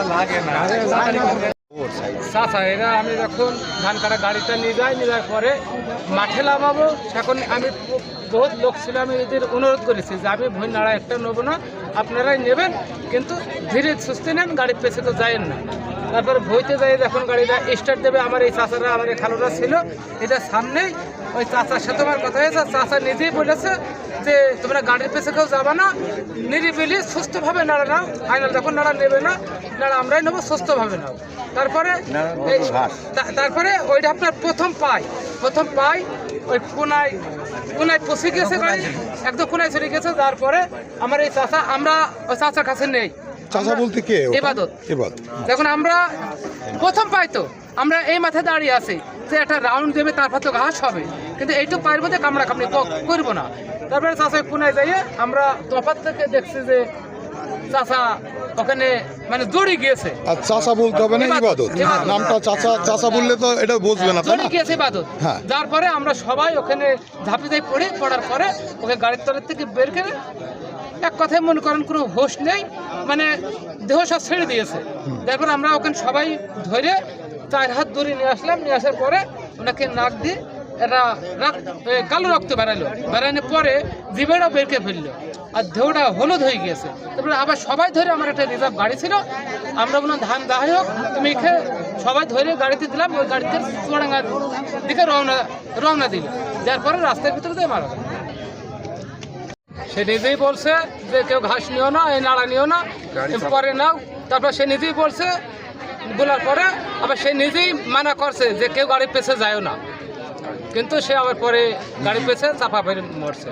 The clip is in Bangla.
مذہباں دے بارے চাচা এরা আমি যখন ধান কাটা গাড়িটা নিয়ে যাই, নিয়ে পরে মাঠে লাগাবো এখন আমি বহুত লোক ছিল, আমি এদের অনুরোধ করেছি যে আমি ভই নাড়া একটা নেব না, আপনারাই নেবেন, কিন্তু ধীরে সুস্থে নেন, গাড়ির পেছে তো যায়েন না। তারপরে ভইতে যাই, যখন গাড়িটা স্টার্ট দেবে, আমার এই চাচারা, আমার এই খালুরা ছিল, এটা সামনেই ওই চাচার সাথে আমার কথা হয়েছে, চাচা নিজেই বলেছে যে, তোমরা গাড়ির পেছে কেউ যাবা না, নিরিবিলি সুস্থভাবে নাড়া নাও ফাইনাল যখন নাড়া নেবে না নাড়া আমরাই নেব সুস্থভাবে নাও তারপরে তারপরে ওইটা আপনার প্রথম পাই প্রথম পাই ওই কোনায় কোনায় পশে গেছে গাড়ি একদম কোনায় চলে গেছে তারপরে আমার এই চাচা আমরা ওই চাচার কাছে নেই। চাচা বলতে কে? এবাদত। এবাদত। দেখুন আমরা প্রথম পাই তো আমরা এই মাথায় দাঁড়িয়ে আছি যে একটা রাউন্ড দেবে তারপর তো ঘাস হবে। কিন্তু এইটুকু পায়ের মধ্যে কামড়া কামড়ি করব না। তারপরে চাষা পুনায় যাইয়ে আমরা তফাত থেকে দেখছি যে চাষা ওখানে মানে দৌড়ে গিয়েছে। আর চাচা বলতে হবে না ইবাদত। নামটা চাচা চাচা বললে তো এটা বুঝবে না গিয়েছে ইবাদত। হ্যাঁ। আমরা সবাই ওখানে ঝাঁপি যাই পড়ে পড়ার পরে ওকে গাড়ির তলের থেকে বের করে এক কথায় মনে করেন কোনো হোশ নেই মানে দেহ সব ছেড়ে দিয়েছে। তারপর আমরা ওখানে সবাই ধরে চার হাত দূরে নিয়ে আসলাম নিয়ে আসার পরে ওনাকে নাক দিয়ে এটা কালো রক্ত বেরালো বেরানোর পরে জিবেটা বেরকে ফেলল। আর দেহটা হলুদ হয়ে গিয়েছে। তারপরে আবার সবাই ধরে আমার একটা রিজার্ভ গাড়ি ছিল। আমরা বললাম ধান যাই হোক তুমি এখানে সবাই ধরে গাড়িতে দিলাম। ওই গাড়িতে চুয়াডাঙ্গার দিকে রওনা রওনা দিল। যার পরে রাস্তার ভিতরে দিয়ে মারা গেল। সে নিজেই বলছে যে কেউ ঘাস নিও না এই নাড়া নিও না পরে নাও। তারপর সে নিজেই বলছে বলার পরে আবার সে নিজেই মানা করছে যে কেউ গাড়ির পেছে যায় না। কিন্তু সে আবার পরে গাড়ি পেয়েছে চাপা ফেরে মরছে।